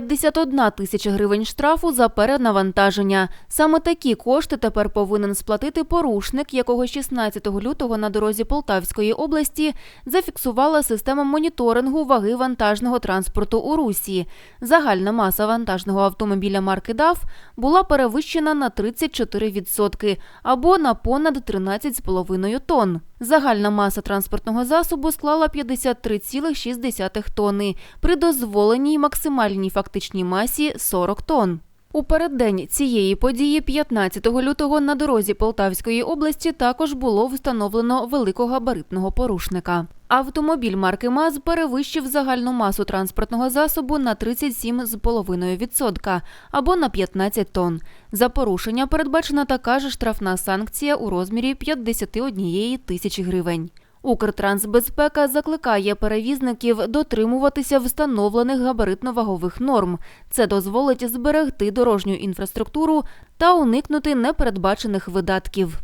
51 тисяча гривень штрафу за перенавантаження. Саме такі кошти тепер повинен сплатити порушник, якого 16 лютого на дорозі Полтавської області зафіксувала система моніторингу ваги вантажного транспорту у Русі. Загальна маса вантажного автомобіля марки ДАФ була перевищена на 34% або на понад 13,5 тонн. Загальна маса транспортного засобу склала 53,6 тонни при дозволеній максимальній фактичній масі 40 тонн. У переддень цієї події, 15 лютого, на дорозі Полтавської області також було встановлено великогабаритного порушника. Автомобіль марки МАЗ перевищив загальну масу транспортного засобу на 37,5% або на 15 тонн. За порушення передбачена така ж штрафна санкція у розмірі 51 тисячі гривень. Укртрансбезпека закликає перевізників дотримуватися встановлених габаритно-вагових норм. Це дозволить зберегти дорожню інфраструктуру та уникнути непередбачених видатків.